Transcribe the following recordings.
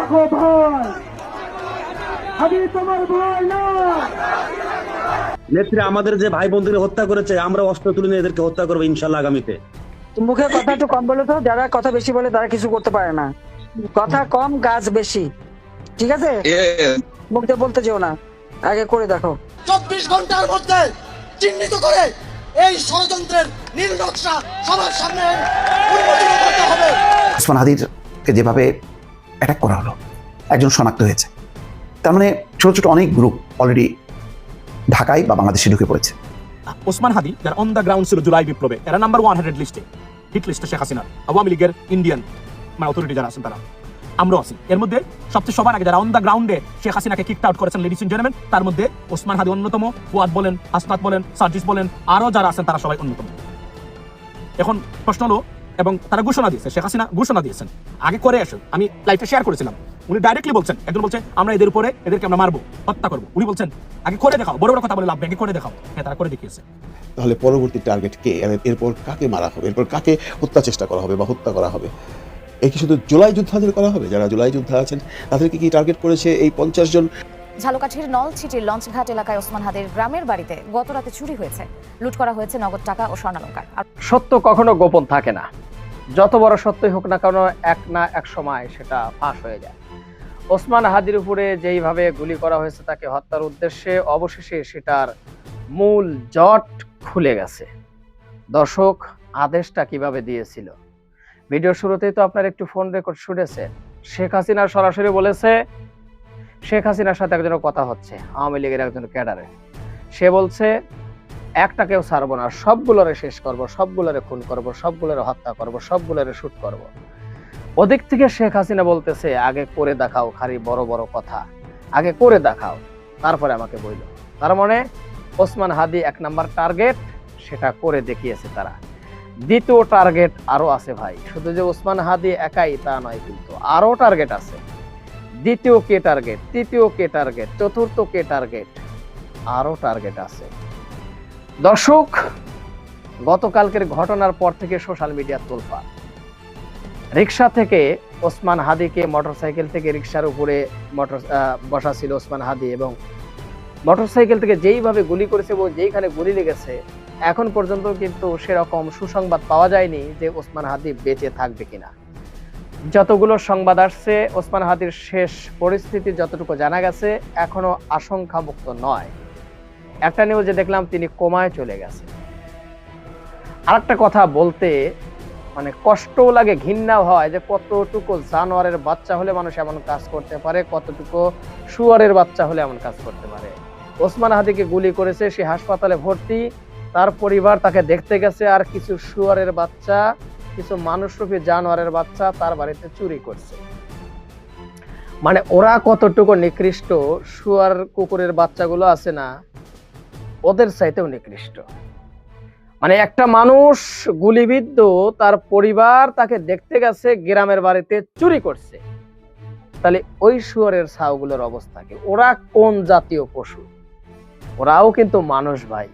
রাখো ভয় আমি তোমার ভয় না। নেত্রী আমাদের যে ভাই বোনদের হত্যা করেছে আমরা অস্ত্র তুলে নিয়ে এদেরকে হত্যা করব ইনশাল্লাহ আগামীতে। মুখে কথা একটু কম বলে তো যারা কথা বেশি বলে তারা কিছু করতে পারে না। কথা কম গাছ বেশি। ঠিক আছে? মুখ দিয়ে বলতে যেও না। আগে করে দেখো। চব্বিশ ঘণ্টার মধ্যে চিহ্নিত করে এই ষড়যন্ত্রের নীল নকশা সবার সামনে উন্মোচন করতে হবে। ওসমান হাদিরকে যেভাবে অ্যাটাক করা হলো। একজন শনাক্ত হয়েছে। তার মানে ছোট ছোট অনেক গ্রুপ অলরেডি ঢাকায় বা বাংলাদেশে ঢুকে পড়েছে। ওসমান হাদি, যারা অন দ্য গ্রাউন্ড ছিল জুলাই বিপ্লবে, এরা নাম্বার ওয়ান হান্ড্রেড লিস্টে হিট লিস্টে শেখ হাসিনা আওয়ামী লীগের ইন্ডিয়ান মানে অথরিটি যারা আছেন তারা। আমরাও আছি। এর মধ্যে সবচেয়ে সবার আগে যারা অন দ্য গ্রাউন্ডে শেখ হাসিনাকে কিক আউট করেছেন লেডিস এন্ড জেন্টলম্যান তার মধ্যে ওসমান হাদি অন্যতম, ফুয়াদ বলেন আসনাত বলেন, সার্জিস বলেন, আরও যারা আছেন তারা সবাই অন্যতম। এখন প্রশ্ন হলো এবং তারা ঘোষণা দিয়েছে শেখ হাসিনা ঘোষণা দিয়েছেন। আগে করে আসুন আমি লাইভে শেয়ার করেছিলাম। উনি ডাইরেক্টলি বলছেন একজন বলছে আমরা এদের উপরে এদেরকে আমরা মারবো হত্যা করব। উনি বলছেন আগে করে দেখাও বড় বড় কথা বলে লাভ নেই, আগে করে দেখাও। হ্যাঁ তারা করে দেখিয়েছে। তাহলে পরবর্তী টার্গেট কে? এরপর কাকে মারা হবে? এরপর কাকে হত্যা চেষ্টা করা হবে বা হত্যা করা হবে? এই কি শুধু জুলাই যোদ্ধাদের করা হবে? যারা জুলাই যোদ্ধা আছেন তাদেরকে কি টার্গেট করেছে এই পঞ্চাশ জন? ঝালকাঠির নলছিটির লঞ্চঘাট এলাকায় ওসমান হাদির গ্রামের বাড়িতে গত রাতে চুরি হয়েছে। লুট করা হয়েছে নগদ টাকা ও স্বর্ণালঙ্কার। আর সত্য কখনো গোপন থাকে না। যত বড় সত্যই হোক না কেন, এক না এক সময় সেটা ফাঁস হয়ে যায়। ওসমান হাদির উপরে যেইভাবে গুলি করা হয়েছে তাকে হত্যার উদ্দেশ্যে অবশেষে সেটার মূল জট খুলে গেছে। দর্শক, আদেশটা কীভাবে দিয়েছিল? ভিডিও শুরুতেই তো আপনার একটু ফোন রেকর্ড শুনেছেন। শেখ হাসিনা সরাসরি বলেছে, শেখ হাসিনার সাথে একজনের কথা হচ্ছে, আওয়ামী লীগের একজন ক্যাডারে। সে বলছে একটাকেও ছাড়বো না। সবগুলোরে শেষ করব, সবগুলোরে খুন করব, সবগুলোরে হত্যা করব, সবগুলোরে শ্যুট করব। ওদিক থেকে শেখ হাসিনা বলতেছে, আগে করে দেখাও খালি বড় বড় কথা। আগে করে দেখাও, তারপরে আমাকে বইল। তার মানে ওসমান হাদি এক নাম্বার টার্গেট, সেটা করে দেখিয়েছে তারা। দ্বিতীয় টার্গেট আরও আছে ভাই। শুধু যে ওসমান হাদি একাই তা নয় কিন্তু আরও টার্গেট আছে। দ্বিতীয় কে টার্গেট, তৃতীয় কে টার্গেট, চতুর্থ কে টার্গেট, আরও টার্গেট আছে। দর্শক, গতকালকের ঘটনার পর থেকে সোশ্যাল মিডিয়া তোলপা। রিক্সা থেকে ওসমান হাদিকে মোটরসাইকেল থেকে রিক্সার উপরে মোটর বসা ছিল ওসমান হাদি এবং মোটরসাইকেল থেকে যেইভাবে গুলি করেছে এবং যেইখানে গুলি লেগেছে, এখন পর্যন্ত কিন্তু সেরকম সুসংবাদ পাওয়া যায়নি যে ওসমান হাদি বেঁচে থাকবে কিনা। যতগুলো সংবাদ আসছে, ওসমান হাদির শেষ পরিস্থিতি যতটুকু জানা গেছে, এখনও আশঙ্কামুক্ত নয়। একটা নিউজে দেখলাম তিনি কোমায় চলে গেছে আরেকটা কথা বলতে মানে কষ্টও লাগে, ঘৃণাও হয় যে কতটুকু জানোয়ারের বাচ্চা হলে মানুষ এমন কাজ করতে পারে, কতটুকু শুয়ারের বাচ্চা হলে এমন কাজ করতে পারে। ওসমান হাদিকে গুলি করেছে, সে হাসপাতালে ভর্তি, তার পরিবার তাকে দেখতে গেছে, আর কিছু শুয়ারের বাচ্চা, কিছু মানুষরূপী জানোয়ারের বাচ্চা তার বাড়িতে চুরি করছে। মানে ওরা কতটুকু নিকৃষ্ট, শুয়ার কুকুরের বাচ্চাগুলো আছে না ওদের চাইতেও নিকৃষ্ট। মানে একটা মানুষ গুলিবিদ্ধ, তার পরিবার তাকে দেখতে গেছে, গ্রামের বাড়িতে চুরি করছে। তাহলে ওই শুয়ারের ছাউগুলোর অবস্থা কি? ওরা কোন জাতীয় পশু? ওরাও কিন্তু মানুষ ভাই।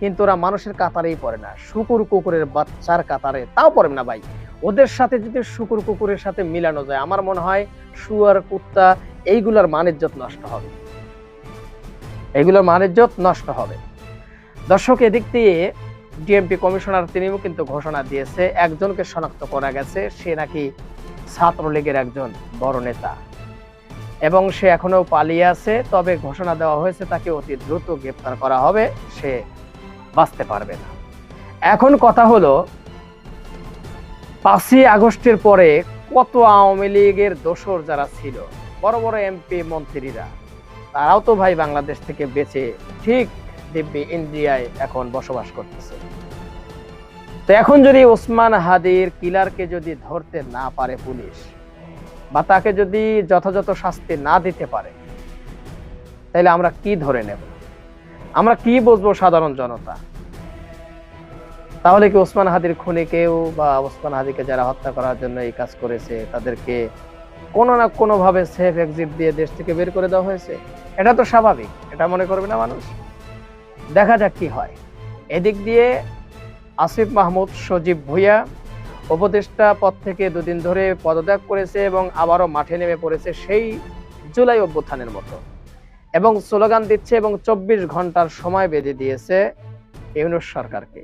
কিন্তু ওরা মানুষের কাতারেই পড়ে না। শুকুর কুকুরের বাচ্চার কাতারে তাও পড়ে না ভাই। ওদের সাথে যদি শুকুর কুকুরের সাথে মিলানো যায়, আমার মনে হয় শুয়ার, কুত্তা, এইগুলোর মানিজ্যত নষ্ট হবে। এগুলোর মানিজ্যত নষ্ট হবে। দর্শক, এদিক দিয়ে ডিএমপি কমিশনার তিনিও কিন্তু ঘোষণা দিয়েছে, একজনকে শনাক্ত করা গেছে, সে নাকি ছাত্রলীগের একজন বড় নেতা। এবং সে এখনও পালিয়ে আছে, তবে ঘোষণা দেওয়া হয়েছে তাকে অতি দ্রুত গ্রেপ্তার করা হবে, সে বাঁচতে পারবে না। এখন কথা হলো, পাঁচই আগস্টের পরে কত আওয়ামী লীগের দোসর যারা ছিল, বড় বড় এমপি মন্ত্রীরা? তারাও তো ভাই বাংলাদেশ থেকে বেঁচে ঠিক দিব্যি ইন্ডিয়ায় এখন বসবাস করতেছে। তো এখন যদি ওসমান হাদির কিলারকে যদি ধরতে না পারে পুলিশ বা তাকে যদি যথাযথ শাস্তি না দিতে পারে, তাহলে আমরা কি ধরে নেব? আমরা কি বুঝব সাধারণ জনতা? তাহলে কি ওসমান হাদির খুনিকেও বা ওসমান হাদিকে যারা হত্যা করার জন্য এই কাজ করেছে, তাদেরকে কোনো না কোনো ভাবে সেফ এক্সিট দিয়ে দেশ থেকে বের করে দেওয়া হয়েছে। এটা তো স্বাভাবিক, এটা মনে করবে না মানুষ। দেখা যাক কি হয়। এদিক দিয়ে আসিফ মাহমুদ, সজীব ভুইয়া উপদেষ্টা পদ থেকে দুদিন ধরে পদত্যাগ করেছে এবং আবারও মাঠে নেমে পড়েছে সেই জুলাই অভ্যুত্থানের মতো। এবং স্লোগান দিচ্ছে এবং চব্বিশ ঘণ্টার সময় বেঁধে দিয়েছে ইউনুস সরকারকে।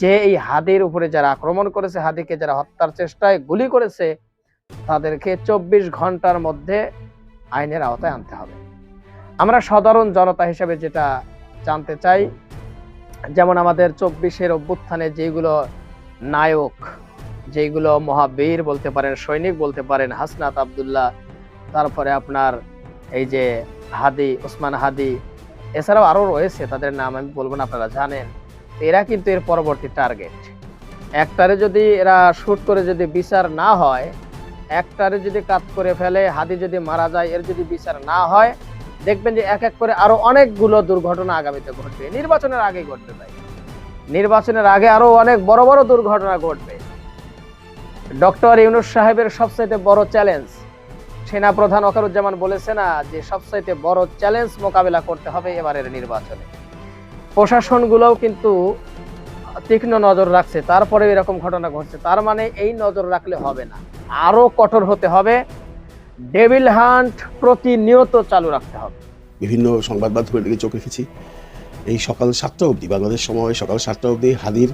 যে এই হাদির উপরে যারা আক্রমণ করেছে, হাদিকে যারা হত্যার চেষ্টায় গুলি করেছে তাদেরকে চব্বিশ ঘণ্টার মধ্যে আইনের আওতায় আনতে হবে। আমরা সাধারণ জনতা হিসেবে যেটা জানতে চাই, যেমন আমাদের চব্বিশের অভ্যুত্থানে যেগুলো নায়ক যেগুলো মহাবীর বলতে পারেন, সৈনিক বলতে পারেন, হাসনাত আবদুল্লাহ, তারপরে আপনার এই যে হাদি, ওসমান হাদি, এছাড়াও আরও রয়েছে, তাদের নাম আমি বলব না, আপনারা জানেন। এরা কিন্তু এর পরবর্তী টার্গেট। একটারে যদি এরা শুট করে যদি বিচার না হয় একটারে যদি কাজ করে ফেলে, হাদি যদি মারা যায়, এর যদি বিচার না হয়, দেখবেন যে এক এক করে আরও অনেকগুলো দুর্ঘটনা আগামীতে ঘটবে। নির্বাচনের আগে ঘটবে ভাই। নির্বাচনের আগে আরও অনেক বড় বড় দুর্ঘটনা ঘটবে। ডক্টর ইউনুস সাহেবের সবচাইতে বড় চ্যালেঞ্জ সেনা প্রধান ওকারুজ্জামান বলেছে না যে সবচাইতে বড় চ্যালেঞ্জ মোকাবেলা করতে হবে এবারের নির্বাচনে। প্রশাসনগুলোও কিন্তু তীক্ষ্ণ নজর রাখছে তারপরে এরকম ঘটনা ঘটছে। তার মানে এই নজর রাখলে হবে না। আরও কঠোর হতে হবে। ডেভিল হান্ট প্রতিনিয়ত চালু রাখতে হবে। বিভিন্ন সংবাদ মাধ্যমের দিকে চোখ রেখেছি। এই সকাল সাতটা অবধি, বাংলাদেশ সময় সকাল সাতটা অবধি হাদির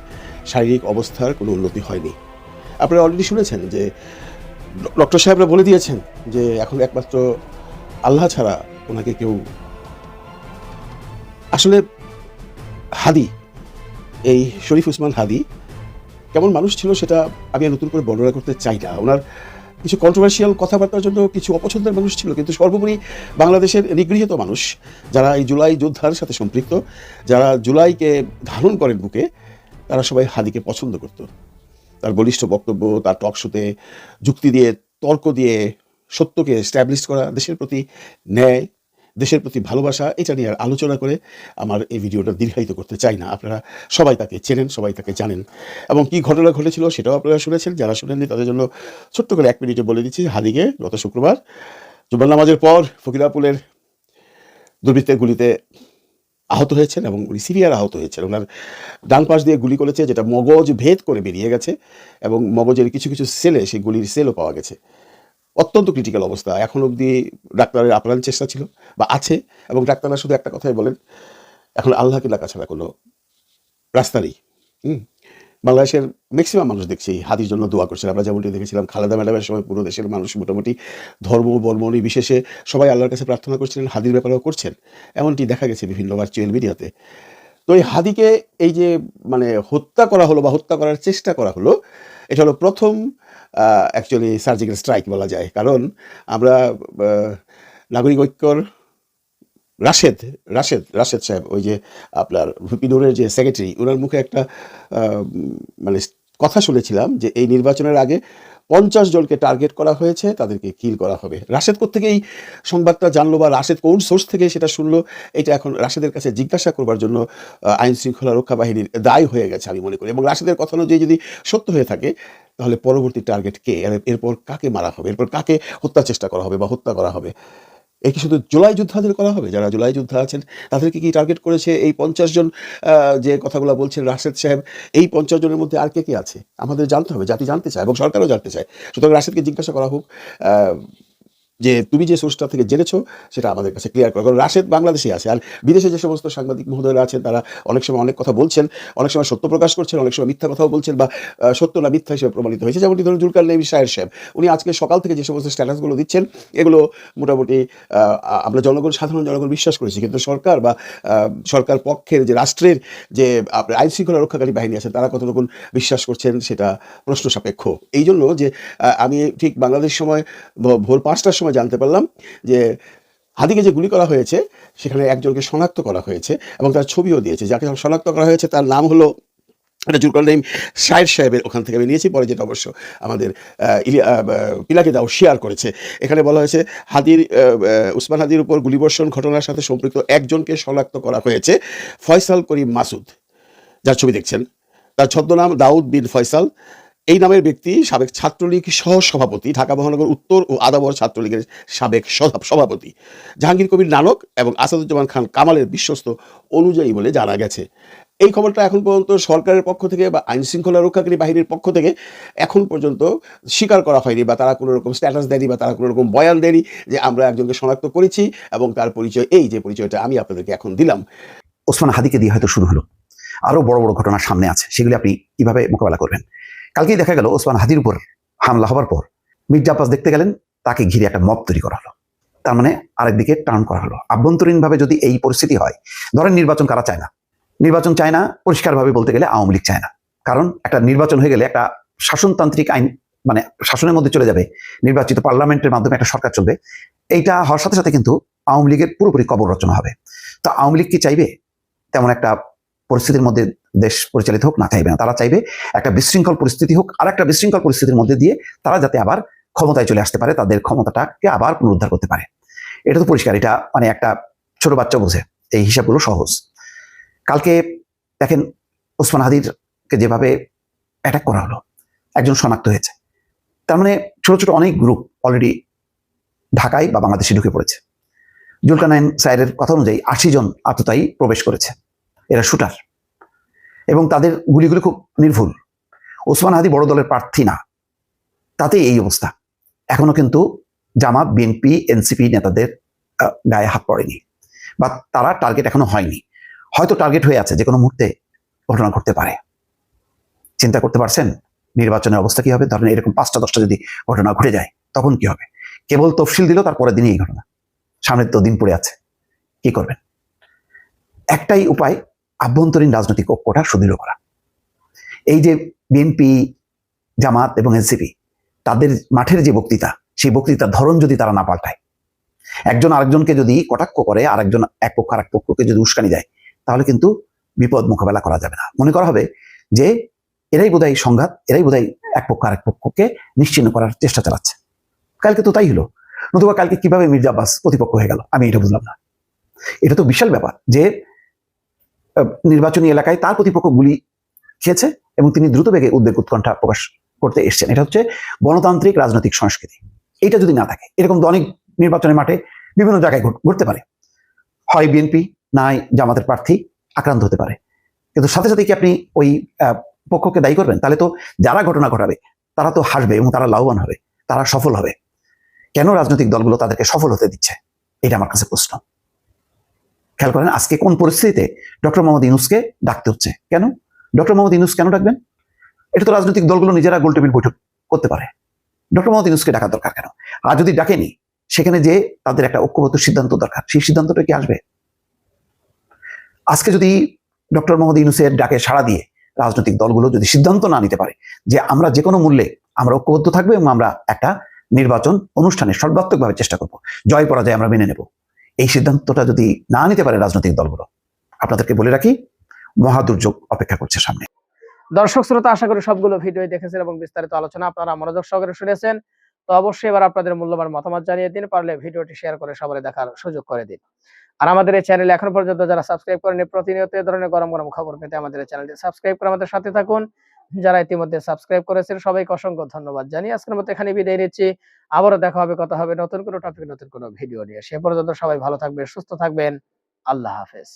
শারীরিক অবস্থার কোনো উন্নতি হয়নি। আপনারা অলরেডি শুনেছেন যে, ডক্টর সাহেবরা বলে দিয়েছেন যে, এখন একমাত্র আল্লাহ ছাড়া ওনাকে কেউ আসলে হাদি, এই শরীফ উসমান হাদি কেমন মানুষ ছিল সেটা আমি নতুন করে বর্ণনা করতে চাই না। ওনার কিছু কন্ট্রোভার্সিয়াল কথাবার্তার জন্য কিছু অপছন্দের মানুষ ছিল, কিন্তু সর্বোপরি বাংলাদেশের নিগৃহীত মানুষ যারা এই জুলাই যোদ্ধার সাথে সম্পৃক্ত, যারা জুলাইকে ধারণ করেন বুকে, তারা সবাই হাদিকে পছন্দ করত। তার বলিষ্ঠ বক্তব্য, তার টক শোতে যুক্তি দিয়ে, তর্ক দিয়ে সত্যকে স্ট্যাবলিশ করা, দেশের প্রতি ন্যায় দেশের প্রতি ভালোবাসা, এটা নিয়ে আর আলোচনা করে আমার এই ভিডিওটা দীর্ঘায়িত করতে চাই না। আপনারা সবাই তাকে চেনেন, সবাই তাকে জানেন। এবং কি ঘটনা ঘটেছিল সেটাও আপনারা শুনেছেন, যারা শুনেননি তাদের জন্য ছোট্ট করে এক মিনিটে বলে দিচ্ছি হাদিকে গত শুক্রবার জুম্মার নামাজের পর ফকিরাপুলের দুর্বৃত্তের গুলিতে আহত হয়েছেন এবং উনি সিরিয়ার আহত হয়েছেন। ওনার ডান পাশ দিয়ে গুলি করেছে, যেটা মগজ ভেদ করে বেরিয়ে গেছে এবং মগজের কিছু কিছু সেলে, সেই গুলির সেলও পাওয়া গেছে। অত্যন্ত ক্রিটিক্যাল অবস্থা। এখন অবধি ডাক্তারের আপ্রাণ চেষ্টা ছিল বা আছে এবং ডাক্তাররা শুধু একটা কথাই বলেন, এখন আল্লাহকে ডাকা ছাড়া কোনো রাস্তা নেই। হুম? বাংলাদেশের ম্যাক্সিমাম মানুষ দেখছি হাদির জন্য দোয়া করছেন। আমরা যেমনটি দেখেছিলাম, খালেদা ম্যাডামের সময় পুরো দেশের মানুষ মোটামুটি ধর্ম, বর্ম বিশেষে সবাই আল্লাহর কাছে প্রার্থনা করছিলেন হাদির ব্যাপারেও করছেন। এমনটি দেখা গেছে বিভিন্ন ভার্চুয়াল মিডিয়াতে। তো এই হাদিকে এই যে মানে হত্যা করা হলো বা হত্যা করার চেষ্টা করা হলো, এটা হলো প্রথম অ্যাকচুয়ালি সার্জিক্যাল স্ট্রাইক বলা যায়। কারণ আমরা নাগরিক ঐক্যর রাশেদ রাশেদ রাশেদ সাহেব, ওই যে আপনার ভিপিনুরের যে সেক্রেটারি ওনার মুখে একটা মানে কথা শুনেছিলাম যে এই নির্বাচনের আগে পঞ্চাশ জনকে টার্গেট করা হয়েছে, তাদেরকে কিল করা হবে। রাশেদ থেকে এই সংবাদটা জানলো বা রাশেদ কোন সোর্স থেকে সেটা শুনলো, এটা এখন রাশেদের কাছে জিজ্ঞাসা করবার জন্য আইন শৃঙ্খলা রক্ষা বাহিনীর দায় হয়ে গেছে আমি মনে করি। এবং রাশেদের কথা অনুযায়ী যদি সত্য হয়ে থাকে, তাহলে পরবর্তী টার্গেট কে? এরপর কাকে মারা হবে? এরপর কাকে হত্যার চেষ্টা করা হবে বা হত্যা করা হবে? কি শুধু জুলাই যোদ্ধাদের করা হবে? যারা জুলাই যোদ্ধা আছেন, তাদেরকে কি টার্গেট করেছে এই পঞ্চাশ জন? যে কথাগুলো বলছেন রাশেদ সাহেব, এই পঞ্চাশ জনের মধ্যে আর কে কে আছে? আমাদের জানতে হবে, জাতি জানতে চায় এবং সরকারও জানতে চায়। সুতরাং রাশেদকে জিজ্ঞাসা করা হোক যে তুমি যে সোর্সটা থেকে জেনেছো, সেটা আমাদের কাছে ক্লিয়ার করো। কারণ রাশেদ বাংলাদেশে আছে, আর বিদেশে যে সমস্ত সাংবাদিক মহোদয়রা আছেন, তারা অনেক সময় অনেক কথা বলছেন, অনেক সময় সত্য প্রকাশ করছেন, অনেক সময় মিথ্যা কথাও বলছেন বা সত্য না মিথ্যা হিসেবে প্রমাণিত হয়েছে। যেমনটি ধরুন জুলকার নেবি সাহের সাহেব, উনি আজকে সকাল থেকে যে সমস্ত স্ট্যাটাসগুলো দিচ্ছেন, এগুলো মোটামুটি আমরা জনগণ, সাধারণ জনগণ বিশ্বাস করেছি। কিন্তু সরকার বা সরকার পক্ষের যে রাষ্ট্রের যে আপনার আইন শৃঙ্খলা রক্ষাকারী বাহিনী আছে, তারা কতটুকু বিশ্বাস করছেন, সেটা প্রশ্ন সাপেক্ষ। এই জন্য যে আমি ঠিক বাংলাদেশ সময় ভোর পাঁচটার সময় জানতে পারলাম যে হাদিকে যে গুলি করা হয়েছে, সেখানে একজনকে শনাক্ত করা হয়েছে এবং তার ছবিও দিয়েছে। যাকে শনাক্ত করা হয়েছে, তার নাম হলো এটা জুরকার নেম শায়ের সাহেবের ওখান থেকে আমি নিয়েছি, পরে যেটা অবশ্য আমাদের পিলাকে দাও শেয়ার করেছে। এখানে বলা হয়েছে, হাদির উসমান হাদির উপর গুলিবর্ষণ ঘটনার সাথে সম্পৃক্ত একজনকে শনাক্ত করা হয়েছে, ফয়সাল করিম মাসুদ। যার ছবি দেখছেন। তার ছদ্মনাম দাউদ বিন ফয়সাল। এই নামের ব্যক্তি সাবেক ছাত্রলীগ সহ সভাপতি ঢাকা মহানগর উত্তর ও আদাবর ছাত্রলীগের সাবেক সভাপতি। জাহাঙ্গীর কবির নানক এবং আসাদুজ্জামান খান কামালের বিশ্বস্ত অনুযায়ী বলে জানা গেছে। এই খবরটা এখন পর্যন্ত সরকারের পক্ষ থেকে বা আইন শৃঙ্খলা রক্ষাকারী বাহিনীর পক্ষ থেকে এখন পর্যন্ত স্বীকার করা হয়নি বা তারা কোনো রকম স্ট্যাটাস দেয়নি বা তারা কোনো রকম বয়ান দেয়নি যে আমরা একজনকে শনাক্ত করেছি এবং তার পরিচয়, এই যে পরিচয়টা আমি আপনাদেরকে এখন দিলাম। ওসমান হাদিকে দিয়ে হয়তো শুরু হলো। আরও বড় বড় ঘটনা সামনে আছে, সেগুলি আপনি কীভাবে মোকাবেলা করবেন? কালকেই দেখা গেল ওসমান হাদির উপর হামলা হবার পর মির্জা আব্বাস দেখতে গেলেন, তাকে ঘিরে একটা মব তৈরি করা হলো। তার মানে আরেকদিকে টার্ন করা হলো। আভ্যন্তরীণভাবে যদি এই পরিস্থিতি হয়, ধরেন নির্বাচন কারা চায় না? নির্বাচন চায় না, পরিষ্কারভাবে বলতে গেলে আওয়ামী লীগ চায় না। কারণ একটা নির্বাচন হয়ে গেলে একটা শাসনতান্ত্রিক আইন মানে শাসনের মধ্যে চলে যাবে, নির্বাচিত পার্লামেন্টের মাধ্যমে একটা সরকার চলবে, এইটা হওয়ার সাথে সাথে কিন্তু আওয়ামী লীগের পুরোপুরি কবর রচনা হবে। তো আওয়ামী লীগ কি চাইবে? তেমন একটা পরিস্থিতির মধ্যে দেশ পরিচালিত হোক, না চাইবে না। তারা চাইবে একটা বিশৃঙ্খল পরিস্থিতি হোক, আর একটা বিশৃঙ্খল পরিস্থিতির মধ্যে দিয়ে তারা যাতে আবার ক্ষমতায় চলে আসতে পারে, তাদের ক্ষমতাটাকে আবার পুনরুদ্ধার করতে পারে। এটা তো পরিষ্কার, এটা মানে একটা ছোট বাচ্চা বোঝে, এই হিসাবগুলো সহজ। কালকে দেখেন ওসমান হাদিরকে যেভাবে অ্যাটাক করা হলো, একজন শনাক্ত হয়েছে। তার মানে ছোট ছোট অনেক গ্রুপ অলরেডি ঢাকায় বা বাংলাদেশে ঢুকে পড়েছে। জুলকানাইন সাইরের কথা অনুযায়ী আশি জন আততায়ী প্রবেশ করেছে। এরা শুটার। এবং তাদের গুলিগুলো খুব নির্ভুল। ওসমান হাদি বড় দলের প্রার্থী না। তাতে এই অবস্থা। এখনও কিন্তু জামাত, বিএনপি, এনসিপি নেতাদের গায়ে হাত পড়েনি। বা তারা টার্গেট এখনও হয়নি। হয়তো টার্গেট হয়ে আছে যে কোনো মুহূর্তে ঘটনা ঘটতে পারে। চিন্তা করতে পারছেন? নির্বাচনের অবস্থা কি হবে? ধরেন এরকম পাঁচটা, দশটা যদি ঘটনা ঘটে যায়, তখন কি হবে? কেবল তফসিল দিল, তারপরের দিনই এই ঘটনা। সামনের তো দিন পড়ে আছে। কি করবেন? একটাই উপায় আভ্যন্তরীণ রাজনৈতিক ঐক্যটা সুদৃঢ় করা। এই যে বিএনপি জামাত এবং এনসিপি তাদের মাঠের যে বক্তৃতা, সেই বক্তৃতার ধরন যদি তারা না পাল্টায়, একজন আরেকজনকে যদি কটাক্ষ করে, আরেকজন এক পক্ষ, আরেক পক্ষকে যদি উস্কানি দেয়, তাহলে কিন্তু বিপদ মোকাবেলা করা যাবে না। মনে করা হবে যে এরাই বোধহয় সংঘাত, এরাই বোধহয় এক পক্ষ, আরেক পক্ষকে নিশ্চিন্ন করার চেষ্টা চালাচ্ছে। কালকে তো তাই হলো। নতুবা কালকে কীভাবে মির্জা আব্বাস প্রতিপক্ষ হয়ে গেল? আমি এটা বুঝলাম না। এটা তো বিশাল ব্যাপার যে নির্বাচনী এলাকায় তার প্রতিপক্ষ গুলি খেয়েছে এবং তিনি দ্রুত বেগে উদ্বেগ উৎকণ্ঠা প্রকাশ করতে এসেছেন। এটা হচ্ছে গণতান্ত্রিক রাজনৈতিক সংস্কৃতি। এটা যদি না থাকে, এরকম তো অনেক নির্বাচনের মাঠে বিভিন্ন জায়গায় ঘটতে পারে। হয় বিএনপি, নাই জামাতের প্রার্থী আক্রান্ত হতে পারে। কিন্তু সাথে সাথে কি আপনি ওই পক্ষকে দায়ী করবেন? তাহলে তো যারা ঘটনা ঘটাবে, তারা তো হাসবে এবং তারা লাভবান হবে, তারা সফল হবে। কেন রাজনৈতিক দলগুলো তাদেরকে সফল হতে দিচ্ছে? এটা আমার কাছে প্রশ্ন। খেয়াল করেন, আজকে কোন পরিস্থিতিতে ডক্টর মোহাম্মদ ইউনুসকে ডাকতে হচ্ছে? কেন? ডক্টর মোহাম্মদ ইউনুস কেন ডাকবেন? এটা তো রাজনৈতিক দলগুলো নিজেরা গোলটেবিল বৈঠক করতে পারে। ডক্টর মোহাম্মদ ইউনুসকে ডাকার দরকার কেন? আর যদি ডাকেনি, সেখানে যে তাদের একটা ঐক্যবদ্ধ সিদ্ধান্ত দরকার, সেই সিদ্ধান্তটা কি আসবে? আজকে যদি ডক্টর মোহাম্মদ ইউনুসের ডাকে সাড়া দিয়ে রাজনৈতিক দলগুলো যদি সিদ্ধান্ত না নিতে পারে যে আমরা যে কোনো মূল্যে আমরা ঐক্যবদ্ধ থাকব এবং আমরা একটা নির্বাচন অনুষ্ঠানে সর্বাত্মকভাবে চেষ্টা করব, জয় পরাজয় আমরা মেনে নেব। এই সিদ্ধান্তটা যদি না নিতে পারে রাজনৈতিক দলগুলো, আপনাদেরকে বলে রাখি মহা দুর্যোগ অপেক্ষা করছে সামনে। দর্শক, শ্রোতা, আশা করি সবগুলো ভিডিও দেখেছেন এবং বিস্তারিত আলোচনা আপনারা মনোযোগ সহকারে শুনেছেন। তো অবশ্যই এবার আপনাদের মূল্যবান মতামত জানিয়ে দিন, পারলে ভিডিওটি শেয়ার করে সবাই দেখার সুযোগ করে দিন। আর আমাদের এই চ্যানেল এখন পর্যন্ত যারা সাবস্ক্রাইব করেনি প্রতিনিয়ত এই ধরনের গরম গরম খবর পেতে আমাদের চ্যানেলটি সাবস্ক্রাইব করে আমাদের সাথে থাকুন। যারা ইতিমধ্যে সাবস্ক্রাইব করেছেন, সবাইকে অসংখ্য ধন্যবাদ জানিয়ে আজকের মতো এখানে বিদায় নিচ্ছি। আবারও দেখা হবে, কথা হবে নতুন কোনো টপিক নতুন কোনো ভিডিও নিয়ে। সে পর্যন্ত সবাই ভালো থাকবেন, সুস্থ থাকবেন। আল্লাহ হাফেজ।